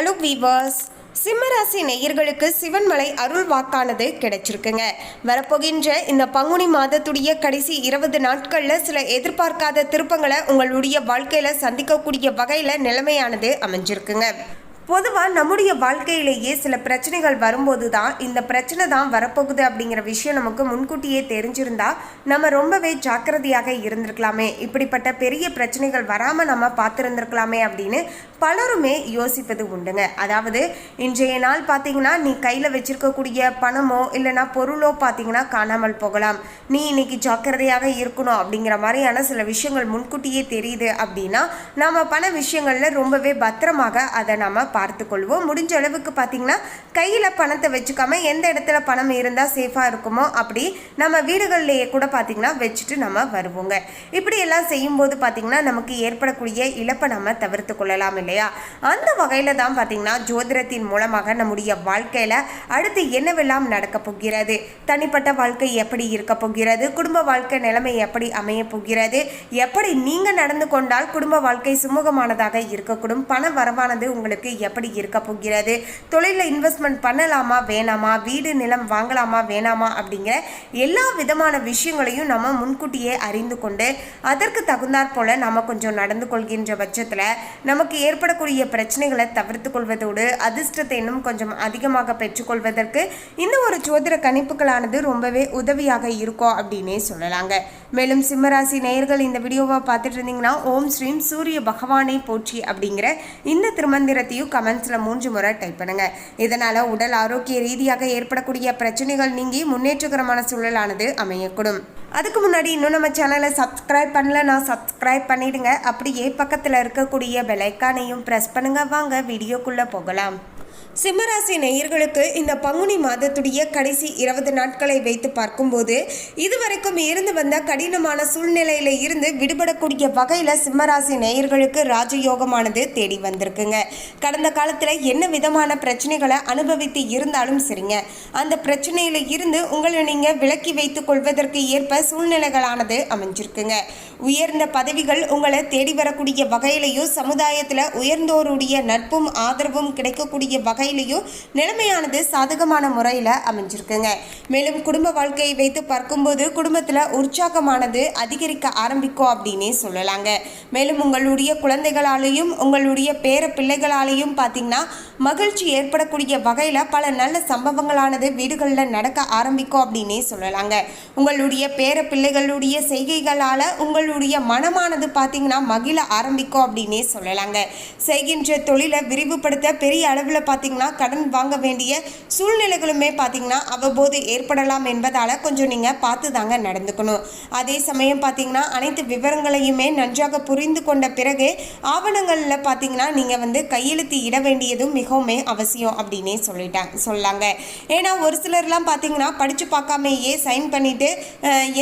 Hello viewers சிம்மராசி நேயர்களுக்கு சிவன்மலை அருள் வாக்கானது கிடைச்சிருக்குங்க. வரப்போகின்ற இந்த பங்குனி மாதத்துடைய கடைசி இருபது நாட்களில் சில எதிர்பார்க்காத திருப்பங்களை உங்களுடைய வாழ்க்கையில் சந்திக்கக்கூடிய வகையில் நிலைமையானது அமைஞ்சிருக்குங்க. பொதுவாக நம்முடைய வாழ்க்கையிலேயே சில பிரச்சனைகள் வரும்போது தான் இந்த பிரச்சனை தான் வரப்போகுது அப்படிங்கிற விஷயம் நமக்கு முன்கூட்டியே தெரிஞ்சிருந்தா நம்ம ரொம்பவே ஜாக்கிரதையாக இருந்திருக்கலாமே. இப்படிப்பட்ட பெரிய பிரச்சனைகள் வராமல் நம்ம பார்த்துருந்துருக்கலாமே அப்படின்னு பலருமே யோசிப்பது உண்டுங்க. அதாவது இன்றைய நாள் பார்த்தீங்கன்னா நீ கையில் வச்சிருக்கக்கூடிய பணமோ இல்லைனா பொருளோ பார்த்தீங்கன்னா காணாமல் போகலாம். நீ இன்னைக்கு ஜாக்கிரதையாக இருக்கணும் அப்படிங்கிற மாதிரியான சில விஷயங்கள் முன்கூட்டியே தெரியுது அப்படின்னா நம்ம பண விஷயங்களில் ரொம்பவே பத்திரமாக அதை நம்ம பார்த்துக்கொள்வோம். முடிஞ்ச அளவுக்கு பார்த்தீங்கன்னா கையில் பணத்தை வச்சுக்காம எந்த இடத்துல பணம் இருந்தால் சேஃபாக இருக்குமோ அப்படி நம்ம வீடுகள்லேயே கூட பார்த்தீங்கன்னா வச்சுட்டு நம்ம வருவோங்க. இப்படி எல்லாம் செய்யும்போது பார்த்தீங்கன்னா நமக்கு ஏற்படக்கூடிய இழப்பை நம்ம தவிர்த்து கொள்ளலாம் இல்லையா? அந்த வகையில் தான் பார்த்தீங்கன்னா ஜோதிடத்தின் மூலமாக நம்முடைய வாழ்க்கையில் அடுத்து என்னவெல்லாம் நடக்க போகிறது? தனிப்பட்ட வாழ்க்கை எப்படி இருக்க போகிறது? குடும்ப வாழ்க்கை நிலைமை எப்படி அமைய போகிறது? எப்படி நீங்கள் நடந்து கொண்டால் குடும்ப வாழ்க்கை சுமூகமானதாக இருக்கக்கூடும்? பண வரவானது உங்களுக்கு எப்படி இருக்க போகிறது? தொழிலில் இன்வெஸ்ட்மெண்ட் பண்ணலாமா வேணாமா? வீடு நிலம் வாங்கலாமா வேணாமா? அப்படிங்கிற எல்லா விதமான விஷயங்களையும் நம்ம முன்கூட்டியே அறிந்து கொண்டு அதற்கு தகுந்தாற் போல நம்ம கொஞ்சம் நடந்து கொள்கின்ற பட்சத்தில் நமக்கு ஏற்படக்கூடிய பிரச்சனைகளை தவிர்த்து கொள்வதோடு அதிர்ஷ்டத்தை இன்னும் கொஞ்சம் அதிகமாக பெற்றுக்கொள்வதற்கு இந்த ஒரு ஜோதிட கணிப்புகளானது ரொம்பவே உதவியாக இருக்கும் அப்படின்னே சொல்லலாங்க. மேலும் சிம்மராசி நேயர்கள் இந்த வீடியோவை பார்த்துட்டு இருந்தீங்கன்னா ஓம் ஸ்ரீம் சூரிய பகவானை போற்றி அப்படிங்கிற இந்த திருமந்திரத்தையும் கமெண்ட்ஸில் மூன்று முறை டைப் பண்ணுங்க. இதனால் உடல் ஆரோக்கிய ரீதியாக ஏற்படக்கூடிய பிரச்சனைகள் நீங்கி முன்னேற்றகரமான சூழலானது அமையக்கூடும். அதுக்கு முன்னாடி இன்னும் நம்ம சேனலை சப்ஸ்கிரைப் பண்ணல நான் சப்ஸ்கிரைப் பண்ணிவிடுங்க அப்படியே பக்கத்தில் இருக்கக்கூடிய பெலைக்கானையும் ப்ரெஸ் பண்ணுங்க. வாங்க வீடியோக்குள்ளே போகலாம். சிம்மராசி நேயர்களுக்கு இந்த பங்குனி மாதத்துடைய கடைசி இருபது நாட்களை வைத்து பார்க்கும்போது இதுவரைக்கும் இருந்து வந்த கடினமான சூழ்நிலையில இருந்து விடுபடக்கூடிய வகையில் சிம்மராசி நேயர்களுக்கு ராஜயோகமானது தேடி வந்திருக்குங்க. கடந்த காலத்தில் என்ன விதமான பிரச்சனைகளை அனுபவித்து இருந்தாலும் சரிங்க. அந்த பிரச்சனையில இருந்து உங்களை நீங்கள் விலக்கி வைத்துக் கொள்வதற்கு ஏற்ப சூழ்நிலைகளானது அமைஞ்சிருக்குங்க. உயர்ந்த பதவிகள் உங்களை தேடி வரக்கூடிய வகையிலையும் சமுதாயத்தில் உயர்ந்தோருடைய நட்பும் ஆதரவும் கிடைக்கக்கூடிய வகையிலையும் நிலைமையானது சாதகமான முறையில் அமைஞ்சிருக்குங்க. மேலும் குடும்ப வாழ்க்கையை வைத்து பார்க்கும்போது குடும்பத்தில் உற்சாகமானது அதிகரிக்க ஆரம்பிக்கும் அப்படின்னே சொல்லலாங்க. மேலும் உங்களுடைய குழந்தைகளாலேயும் உங்களுடைய பேர பிள்ளைகளாலேயும் பார்த்தீங்கன்னா மகிழ்ச்சி ஏற்படக்கூடிய வகையில் பல நல்ல சம்பவங்களானது வீடுகளில் நடக்க ஆரம்பிக்கும் அப்படின்னே சொல்லலாங்க. உங்களுடைய பேர பிள்ளைகளுடைய செய்கைகளால் உங்களுடைய மனமானது பார்த்தீங்கன்னா மகிழ ஆரம்பிக்கும் அப்படின்னே சொல்லலாங்க. செய்கின்ற தொழிலை விரிவுபடுத்த பெரிய அளவில் பார்த்தீங்கன்னா கடன் வாங்க வேண்டிய சூழ்நிலைகளுமே பார்த்தீங்கன்னா அவ்வப்போது ஏற்படலாம் என்பதால் கொஞ்சம் நீங்கள் பார்த்து தாங்க நடந்துக்கணும். அதே சமயம் பார்த்தீங்கன்னா அனைத்து விவரங்களையுமே நன்றாக புரிந்து கொண்ட பிறகு ஆவணங்களில் பார்த்தீங்கன்னா நீங்கள் வந்து கையெழுத்து இட வேண்டியதும் மிகவுமே அவசியம் அப்படின்னே சொல்லிட்டாங்க சொல்லாங்க. ஏன்னா ஒரு சிலர்லாம் பார்த்தீங்கன்னா படித்து பார்க்காமையே சைன் பண்ணிவிட்டு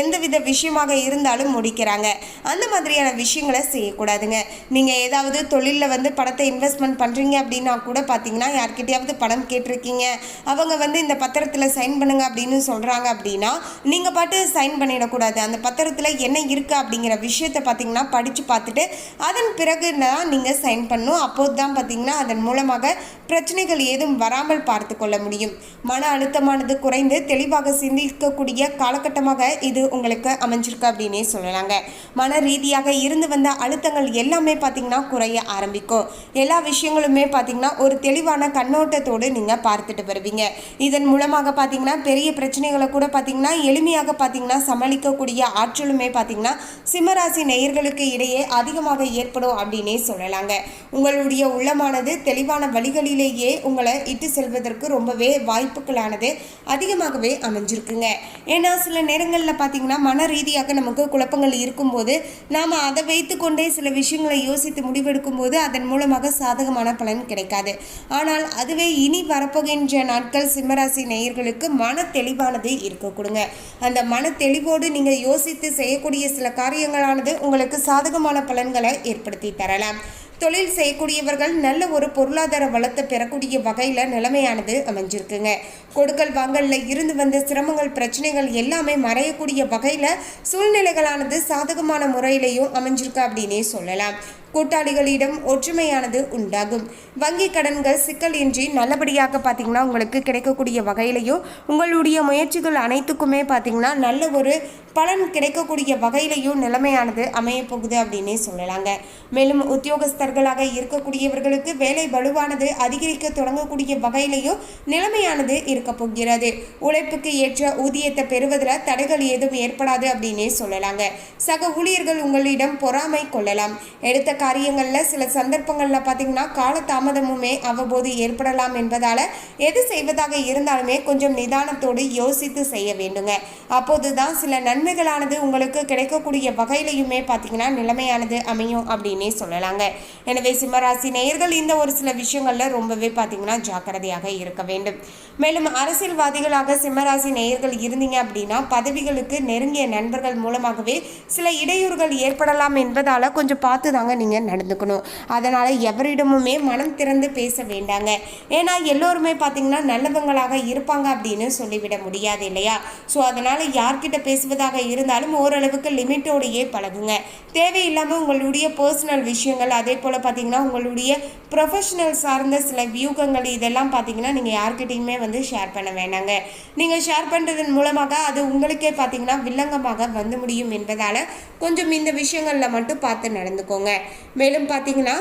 எந்தவித விஷயமாக இருந்தாலும் முடிக்கிறாங்க. அந்த மாதிரியான விஷயங்களை செய்யக்கூடாதுங்க. நீங்கள் ஏதாவது தொழிலில் வந்து பணத்தை இன்வெஸ்ட்மெண்ட் பண்ணுறீங்க அப்படின்னா கூட பார்த்தீங்கன்னா யார்கிட்டயாவது பணம் கேட்டிருக்கீங்க. அவங்க வந்து இந்த பத்திரத்தில் சைன் பண்ணுங்க அப்படின்னு சொல்கிறாங்க அப்படின்னா நீங்கள் பாட்டு சைன் பண்ணிடக்கூடாது. அந்த பத்திரத்தில் என்ன இருக்குது அப்படிங்கிற விஷயத்தை பார்த்தீங்கன்னா படித்து பார்த்துட்டு அதன் பிறகு தான் நீங்கள் சைன் பண்ணணும் அப்போது தான் பார்த்தீங்கன்னா அதன் மூலமாக பிரச்சனைகள் ஏதும் வராமல் பார்த்து கொள்ள முடியும். மன அழுத்தமானது குறைந்து தெளிவாக சிந்திக்கக்கூடிய காலகட்டமாக இது உங்களுக்கு அமைஞ்சிருக்கு அப்படின்னே சொல்லலாங்க. மன ரீதியாக இருந்து வந்த அழுத்தங்கள் எல்லாமே பார்த்தீங்கன்னா குறைய ஆரம்பிக்கும். எல்லா விஷயங்களுமே பார்த்தீங்கன்னா ஒரு தெளிவான கண்ணோட்டத்தோடு நீங்கள் பார்த்துட்டு வருவீங்க. இதன் மூலமாக பார்த்தீங்கன்னா பெரிய பிரச்சனைகளை கூட பார்த்தீங்கன்னா எளிமையாக பார்த்தீங்கன்னா சமாளிக்கக்கூடிய ஆற்றலுமே பார்த்தீங்கன்னா சிம்மராசி நேயர்களுக்கு இடையே அதிகமாக ஏற்படும் அப்படின்னே சொல்லலாங்க. உங்களுடைய உள்ளமானது தெளிவான வழியிலேயே உங்களை இட்டு செல்வதற்கு ரொம்பவே வாய்ப்புகளானது அதிகமாகவே அமைஞ்சிருக்குங்க. ஏன்னா சில நேரங்களில் பார்த்தீங்கன்னா மன ரீதியாக நமக்கு குழப்பங்கள் இருக்கும்போது நாம் அதை வைத்துக்கொண்டே சில விஷயங்களை யோசித்து முடிவெடுக்கும் போது அதன் மூலமாக சாதகமான பலன் கிடைக்காது. ஆனால் அதுவே இனி வரப்போகின்ற நாட்கள் சிம்மராசி நேயர்களுக்கு மன தெளிவானது இருக்க கொடுங்க. அந்த மன தெளிவோடு நீங்கள் யோசித்து செய்யக்கூடிய சில காரியங்களானது உங்களுக்கு சாதகமான பலன்களை ஏற்படுத்தி தரலாம். தொழில் செய்யக்கூடியவர்கள் நல்ல ஒரு பொருளாதார வளத்தை பெறக்கூடிய வகையில் நிலைமையானது அமைஞ்சிருக்குங்க. கொடுக்கல் வாங்கல்ல இருந்து வந்த சிரமங்கள் பிரச்சனைகள் எல்லாமே மறையக்கூடிய வகையில் சூழ்நிலைகளானது சாதகமான முறையிலையும் அமைஞ்சிருக்கு அப்படின்னே சொல்லலாம். கூட்டாளிகளிடம் ஒற்றுமையானது உண்டாகும். வங்கி கடன்கள் சிக்கல் இன்றி நல்லபடியாக பார்த்தீங்கன்னா உங்களுக்கு கிடைக்கக்கூடிய வகையிலையும் உங்களுடைய முயற்சிகள் அனைத்துக்குமே பார்த்தீங்கன்னா நல்ல ஒரு பலன் கிடைக்கக்கூடிய வகையிலையும் நிலைமையானது அமையப்போகுது அப்படின்னே சொல்லலாங்க. மேலும் உத்தியோகஸ்தர்களாக இருக்கக்கூடியவர்களுக்கு வேலை வலுவானது அதிகரிக்க தொடங்கக்கூடிய வகையிலையும் நிலைமையானது இருக்க போகிறது. உழைப்புக்கு ஏற்ற ஊதியத்தை பெறுவதில் தடைகள் ஏதும் ஏற்படாது அப்படின்னே சொல்லலாங்க. சக ஊழியர்கள் உங்களிடம் பொறாமை கொள்ளலாம். எடுத்த காரியங்களில் சில சந்தர்ப்பங்களில் பார்த்தீங்கன்னா கால தாமதமுமே அவ்வப்போது ஏற்படலாம் என்பதால் எது செய்வதாக இருந்தாலுமே கொஞ்சம் நிதானத்தோடு யோசித்து செய்ய வேண்டுங்க. அப்போது தான் சில நன்மைகளானது உங்களுக்கு கிடைக்கக்கூடிய வகையிலையுமே பார்த்தீங்கன்னா நிலைமையானது அமையும் அப்படின்னே சொல்லலாங்க. எனவே சிம்மராசி நேயர்கள் இந்த ஒரு சில விஷயங்களில் ரொம்பவே பார்த்தீங்கன்னா ஜாக்கிரதையாக இருக்க வேண்டும். மேலும் அரசியல்வாதிகளாக சிம்மராசி நேயர்கள் இருந்தீங்க அப்படின்னா பதவிகளுக்கு நெருங்கிய நண்பர்கள் மூலமாகவே சில இடையூறுகள் ஏற்படலாம் என்பதால் கொஞ்சம் பார்த்து தாங்க நீங்கள் நடந்துக்கணும். அதனால் எவரிடமுமே மனம் திறந்து பேச வேண்டாங்க. ஏன்னா எல்லோருமே பார்த்தீங்கன்னா நல்லவங்களாக இருப்பாங்க அப்படின்னு சொல்லிவிட முடியாது இல்லையா? ஸோ அதனால் யார்கிட்ட பேசுவதாக இருந்தாலும் ஓரளவுக்கு லிமிட்டோடையே பழகுங்க. தேவையில்லாமல் உங்களுடைய பர்சனல் விஷயங்கள் அதே போல் பார்த்தீங்கன்னா உங்களுடைய ப்ரொஃபஷனல் சார்ந்த சில வியூகங்கள் இதெல்லாம் பார்த்தீங்கன்னா நீங்கள் யார்கிட்டையுமே வந்து ஷேர் பண்ண வேணாங்க. நீங்கள் ஷேர் பண்ணுறதன் மூலமாக அது உங்களுக்கே பார்த்தீங்கன்னா வில்லங்கமாக வந்து முடியும் என்பதால் கொஞ்சம் இந்த விஷயங்களில் மட்டும் பார்த்து நடந்துக்கோங்க. மேலும் பார்த்தீங்கன்னா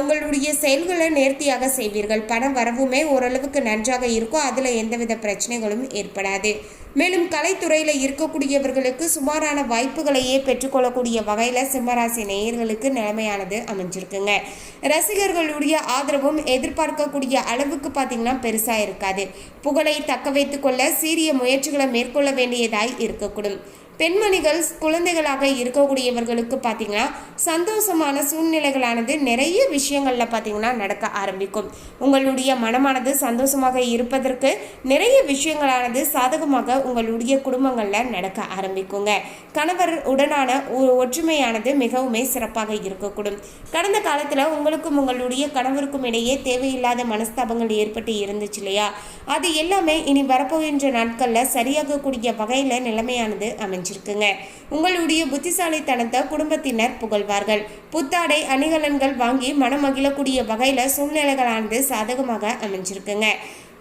உங்களுடைய செயல்களை நேர்த்தியாக செய்வீர்கள். பணம் வரவுமே ஓரளவுக்கு நன்றாக இருக்கும். அதில் எந்தவித பிரச்சனைகளும் ஏற்படாது. மேலும் கலைத்துறையில் இருக்கக்கூடியவர்களுக்கு சுமாரான வாய்ப்புகளையே பெற்றுக்கொள்ளக்கூடிய வகையில் சிம்மராசி நேயர்களுக்கு நிலைமையானது அமைஞ்சிருக்குங்க. ரசிகர்களுடைய ஆதரவும் எதிர்பார்க்கக்கூடிய அளவுக்கு பார்த்தீங்கன்னா பெருசாக இருக்காது. புகழை தக்க வைத்துக்கொள்ள சீரிய முயற்சிகளை மேற்கொள்ள வேண்டியதாய் இருக்கக்கூடும். பெண்மணிகள் குழந்தைகளாக இருக்கக்கூடியவர்களுக்கு பார்த்தீங்கன்னா சந்தோஷமான சூழ்நிலைகளானது நிறைய விஷயங்களில் பார்த்தீங்கன்னா நடக்க ஆரம்பிக்கும். உங்களுடைய மனமானது சந்தோஷமாக இருப்பதற்கு நிறைய விஷயங்களானது சாதகமாக உங்களுடைய குடும்பங்களில் நடக்க ஆரம்பிக்குங்க. கணவர் உடனான ஒ- ஒற்றுமையானது மிகவுமே சிறப்பாக இருக்கக்கூடும். கடந்த காலத்தில் உங்களுக்கும் உங்களுடைய கணவருக்கும் இடையே தேவையில்லாத மனஸ்தாபங்கள் ஏற்பட்டு இருந்துச்சு இல்லையா? அது எல்லாமே இனி வரப்போகின்ற நாட்களில் சரியாகக்கூடிய வகையில் நிலைமையானது அமைஞ்சிருக்குங்க உங்களுடைய புத்திசாலித்தனத்தை குடும்பத்தினர் புகழ்வார்கள். புத்தாடை அணிகலன்கள் வாங்கி மனமகிழக்கூடிய வகையில் சூழ்நிலைகளானது சாதகமாக அமைஞ்சிருக்குங்க.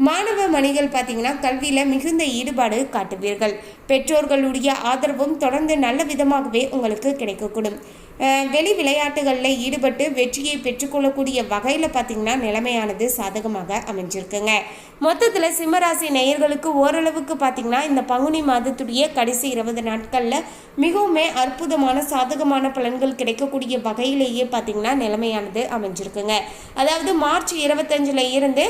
மாணவ மணிகள் பார்த்தீங்கன்னா கல்வியில் மிகுந்த ஈடுபாடு காட்டுவீர்கள். பெற்றோர்களுடைய ஆதரவும் தொடர்ந்து நல்ல விதமாகவே உங்களுக்கு கிடைக்கக்கூடும். வெளி விளையாட்டுகளில் ஈடுபட்டு வெற்றியை பெற்றுக்கொள்ளக்கூடிய வகையில் பார்த்தீங்கன்னா நிலைமையானது சாதகமாக அமைஞ்சிருக்குங்க. மொத்தத்தில் சிம்மராசி நேயர்களுக்கு ஓரளவுக்கு பார்த்தீங்கன்னா இந்த பங்குனி மாதத்துடைய கடைசி இருபது நாட்களில் மிகவுமே அற்புதமான சாதகமான பலன்கள் கிடைக்கக்கூடிய வகையிலேயே பார்த்தீங்கன்னா நிலைமையானது அமைஞ்சிருக்குங்க. அதாவது மார்ச் இருபத்தஞ்சில் இருந்து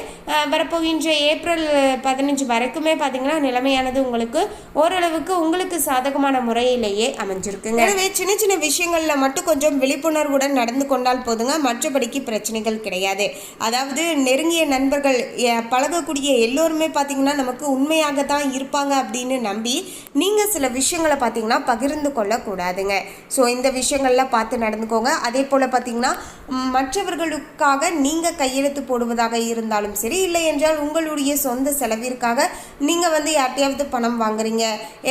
வரப்போகின்ற ஏப்ரல் பதினஞ்சு வரைக்குமே பார்த்தீங்கன்னா நிலைமையானது உங்களுக்கு ஓரளவுக்கு உங்களுக்கு சாதகமான முறையிலேயே அமைஞ்சிருக்குங்க. எனவே சின்ன சின்ன விஷயங்களில் மட்டும் மட்டும் கொஞ்சம் விழிப்புணர்வுடன் நடந்து கொண்டால் போதுங்க. மற்றபடிக்கு பிரச்சனைகள் கிடையாது. அதாவது நெருங்கிய நண்பர்கள் பழகக்கூடிய எல்லோருமே பார்த்தீங்கன்னா நமக்கு உண்மையாக தான் இருப்பாங்க அப்படின்னு நம்பி நீங்கள் சில விஷயங்களை பார்த்தீங்கன்னா பகிர்ந்து கொள்ளக்கூடாதுங்க. ஸோ இந்த விஷயங்களில் பார்த்து நடந்துக்கோங்க. அதே போல் பார்த்தீங்கன்னா மற்றவர்களுக்காக நீங்கள் கையெழுத்து போடுவதாக இருந்தாலும் சரி இல்லை என்றால் உங்களுடைய சொந்த செலவிற்காக நீங்கள் வந்து யார்ட்டையாவது பணம் வாங்குறீங்க.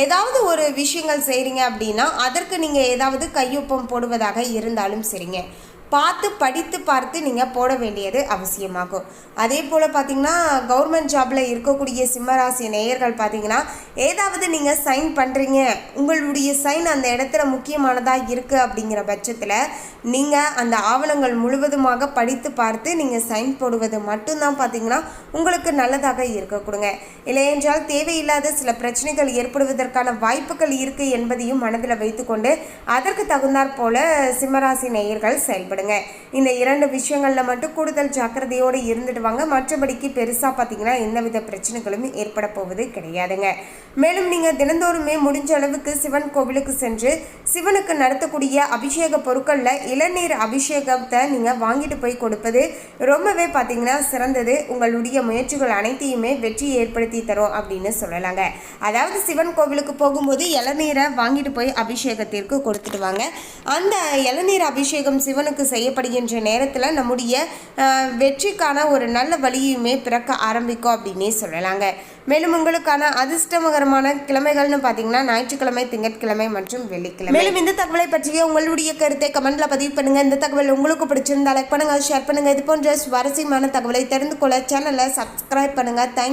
ஏதாவது ஒரு விஷயங்கள் செய்கிறீங்க அப்படின்னா அதற்கு நீங்கள் ஏதாவது கையொப்பம் போடுவதாக இருந்தாலும் சரிங்க. பார்த்து படித்து பார்த்து நீங்கள் போட வேண்டியது அவசியமாகும். அதே போல் பார்த்தீங்கன்னா கவர்மெண்ட் ஜாபில் இருக்கக்கூடிய சிம்மராசி நேயர்கள் பார்த்தீங்கன்னா ஏதாவது நீங்கள் சைன் பண்ணுறீங்க உங்களுடைய சைன் அந்த இடத்துல முக்கியமானதாக இருக்குது அப்படிங்கிற பட்சத்தில் நீங்கள் அந்த ஆவணங்கள் முழுவதுமாக படித்து பார்த்து நீங்கள் சைன் போடுவது மட்டும்தான் பார்த்தீங்கன்னா உங்களுக்கு நல்லதாக இருக்க கொடுங்க. இல்லையென்றால் தேவையில்லாத சில பிரச்சனைகள் ஏற்படுவதற்கான வாய்ப்புகள் இருக்குது என்பதையும் மனதில் வைத்துக்கொண்டு அதற்கு தகுந்தாற் போல சிம்மராசி நேயர்கள் செயல்படுங்க. இந்த இரண்டு விஷயங்களில் மட்டும் கூடுதல் ஜாக்கிரதையோடு இருந்துட்டு வாங்க. மற்றபடிக்கு பெருசாக பார்த்தீங்கன்னா எந்தவித பிரச்சனைகளும் ஏற்பட போவது கிடையாதுங்க. மேலும் நீங்கள் தினந்தோறுமே முடிஞ்ச அளவுக்கு சிவன் கோவிலுக்கு சென்று சிவனுக்கு நடத்தக்கூடிய அபிஷேக பொருட்களில் இளநீர் அபிஷேகத்தை நீங்கள் வாங்கிட்டு போய் கொடுப்பது ரொம்பவே பார்த்தீங்கன்னா சிறந்தது. உங்களுடைய முயற்சிகள் அனைத்தையுமே வெற்றி ஏற்படுத்தி தரும் அப்படின்னு சொல்லலாங்க. அதாவது சிவன் கோவிலுக்கு போகும்போது இளநீரை வாங்கிட்டு போய் அபிஷேகத்திற்கு கொடுத்துட்டு வாங்க. அந்த இளநீர் அபிஷேகம் சிவனுக்கு செய்யப்படுகின்ற நேரத்தில் நம்முடைய வெற்றிக்கான ஒரு நல்ல வழியுமே பிறக்க ஆரம்பிக்கும் அப்படின்னே சொல்லலாங்க. மேலும் உங்களுக்கான அதிர்ஷ்டமகரமான கிழமைகள்னு பார்த்தீங்கன்னா ஞாயிற்றுக்கிழமை திங்கட்கிழமை மற்றும் வெள்ளிக்கிழமை. மேலும் இந்த தகவலை பற்றிய உங்களுடைய கருத்தை கமெண்ட்ல பதிவு பண்ணுங்க. இந்த தகவல் உங்களுக்கு பிடிச்சிருந்தா லைக் பண்ணுங்க ஷேர் பண்ணுங்க. இது போன்ற சுவாரஸ்யமான தகவலை தெரிந்து கொள்ள சேனலை சப்ஸ்கிரைப் பண்ணுங்க. தேங்க்